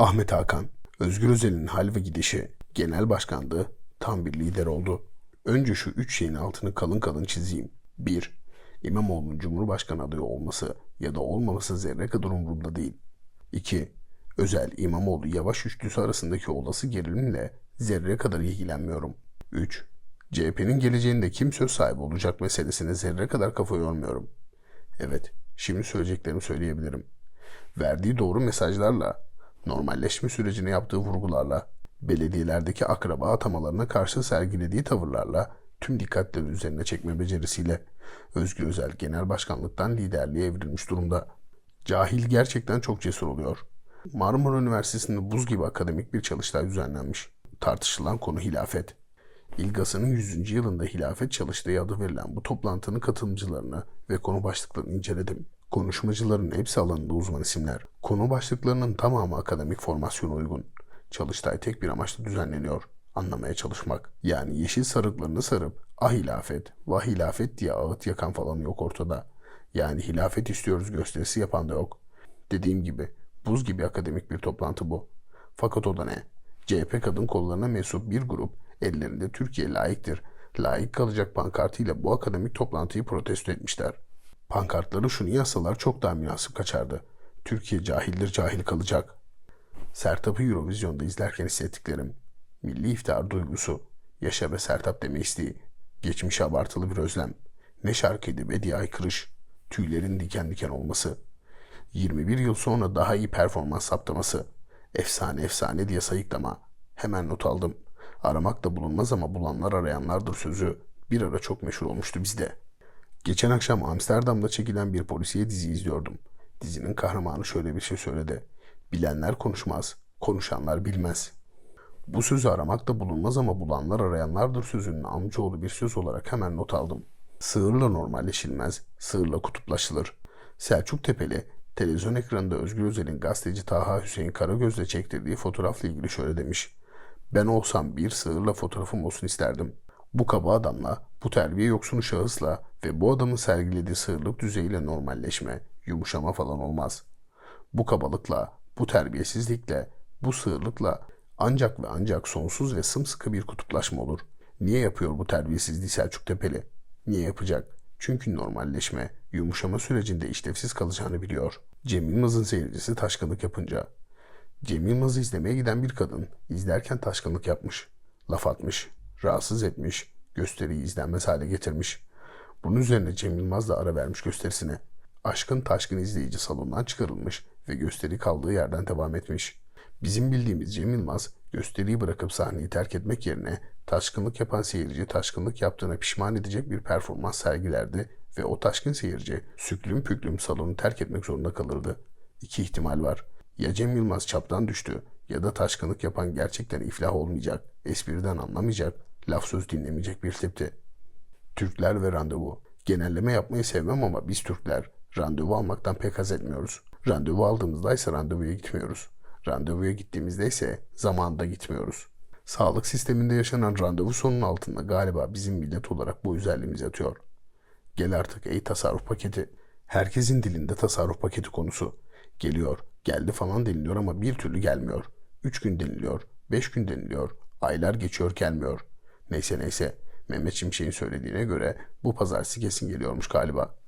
Ahmet Hakan, Özgür Özel'in hal ve gidişi, genel başkanlığı tam bir lider oldu. Önce şu üç şeyin altını kalın kalın çizeyim. 1. İmamoğlu'nun Cumhurbaşkanı adayı olması ya da olmaması zerre kadar umurumda değil. 2. Özel İmamoğlu Yavaş üçlüsü arasındaki olası gerilimle zerre kadar ilgilenmiyorum. 3. CHP'nin geleceğinde kim söz sahibi olacak meselesine zerre kadar kafa yormuyorum. Evet, şimdi söyleyeceklerimi söyleyebilirim. Verdiği doğru mesajlarla, normalleşme sürecine yaptığı vurgularla, belediyelerdeki akraba atamalarına karşı sergilediği tavırlarla, tüm dikkatleri üzerine çekme becerisiyle Özgür Özel genel başkanlıktan liderliğe evrilmiş durumda. Cahil gerçekten çok cesur oluyor. Marmara Üniversitesi'nde buz gibi akademik bir çalıştay düzenlenmiş. Tartışılan konu hilafet. İlgas'ın 100. yılında hilafet çalıştığı adı verilen bu toplantının katılımcılarını ve konu başlıklarını inceledim. Konuşmacıların hepsi alanında uzman isimler. Konu başlıklarının tamamı akademik formasyona uygun. Çalıştay tek bir amaçla düzenleniyor. Anlamaya çalışmak. Yani yeşil sarıklarını sarıp ah hilafet, vah hilafet diye ağıt yakan falan yok ortada. Yani hilafet istiyoruz gösterisi yapan da yok. Dediğim gibi buz gibi akademik bir toplantı bu. Fakat o da ne? CHP kadın kollarına mensup bir grup ellerinde Türkiye layıktır, layık kalacak pankartıyla bu akademik toplantıyı protesto etmişler. Pankartları şunu yasalar çok daha münasip kaçardı. Türkiye cahildir cahil kalacak. Sertab'ı Eurovizyon'da izlerken hissettiklerim. Milli iftihar duygusu, yaşa ve Sertab deme isteği, geçmişe abartılı bir özlem. Ne şarkıydı be diye aykırış, tüylerin diken diken olması. 21 yıl sonra daha iyi performans saptaması. Efsane efsane diye sayıklama. Hemen not aldım. Aramak da bulunmaz ama bulanlar arayanlardır sözü. Bir ara çok meşhur olmuştu bizde. Geçen akşam Amsterdam'da çekilen bir polisiye dizi izliyordum. Dizinin kahramanı şöyle bir şey söyledi. Bilenler konuşmaz, konuşanlar bilmez. Bu sözü aramak da bulunmaz ama bulanlar arayanlardır sözünün amcaoğlu bir söz olarak hemen not aldım. Sığırla normalleşilmez, sığırla kutuplaşılır. Selçuk Tepeli, televizyon ekranında Özgür Özel'in gazeteci Taha Hüseyin Karagöz'le çektirdiği fotoğrafla ilgili şöyle demiş. Ben olsam bir sığırla fotoğrafım olsun isterdim. Bu kaba adamla, bu terbiye yoksunu şahısla ve bu adamın sergilediği sığırlık düzeyiyle normalleşme, yumuşama falan olmaz. Bu kabalıkla, bu terbiyesizlikle, bu sığırlıkla ancak ve ancak sonsuz ve sımsıkı bir kutuplaşma olur. Niye yapıyor bu terbiyesizliği Selçuk Tepeli? Niye yapacak? Çünkü normalleşme, yumuşama sürecinde işlevsiz kalacağını biliyor. Cem Yılmaz'ın seyircisi taşkınlık yapınca. Cem Yılmaz'ı izlemeye giden bir kadın izlerken taşkınlık yapmış. Laf atmış, rahatsız etmiş, gösteriyi izlenmez hale getirmiş. Bunun üzerine Cem Yılmaz da ara vermiş gösterisine. Aşkın taşkın izleyici salondan çıkarılmış ve gösteri kaldığı yerden devam etmiş. Bizim bildiğimiz Cem Yılmaz gösteriyi bırakıp sahneyi terk etmek yerine taşkınlık yapan seyirci taşkınlık yaptığına pişman edecek bir performans sergilerdi ve o taşkın seyirci süklüm püklüm salonu terk etmek zorunda kalırdı. İki ihtimal var. Ya Cem Yılmaz çaptan düştü ya da taşkınlık yapan gerçekten iflah olmayacak, espriden anlamayacak, laf söz dinlemeyecek bir tipti. Türkler ve randevu. Genelleme yapmayı sevmem ama biz Türkler randevu almaktan pek haz etmiyoruz. Randevu aldığımızda ise randevuya gitmiyoruz. Randevuya gittiğimizde ise zamanında gitmiyoruz. Sağlık sisteminde yaşanan randevu sorunun altında galiba bizim millet olarak bu özelliğimiz yatıyor. Gel artık ey tasarruf paketi. Herkesin dilinde tasarruf paketi konusu. Geliyor, geldi falan deniliyor ama bir türlü gelmiyor. Üç gün deniliyor, beş gün deniliyor, aylar geçiyor gelmiyor. Neyse neyse, Mehmet Şimşek'in söylediğine göre bu pazartesi kesin geliyormuş galiba.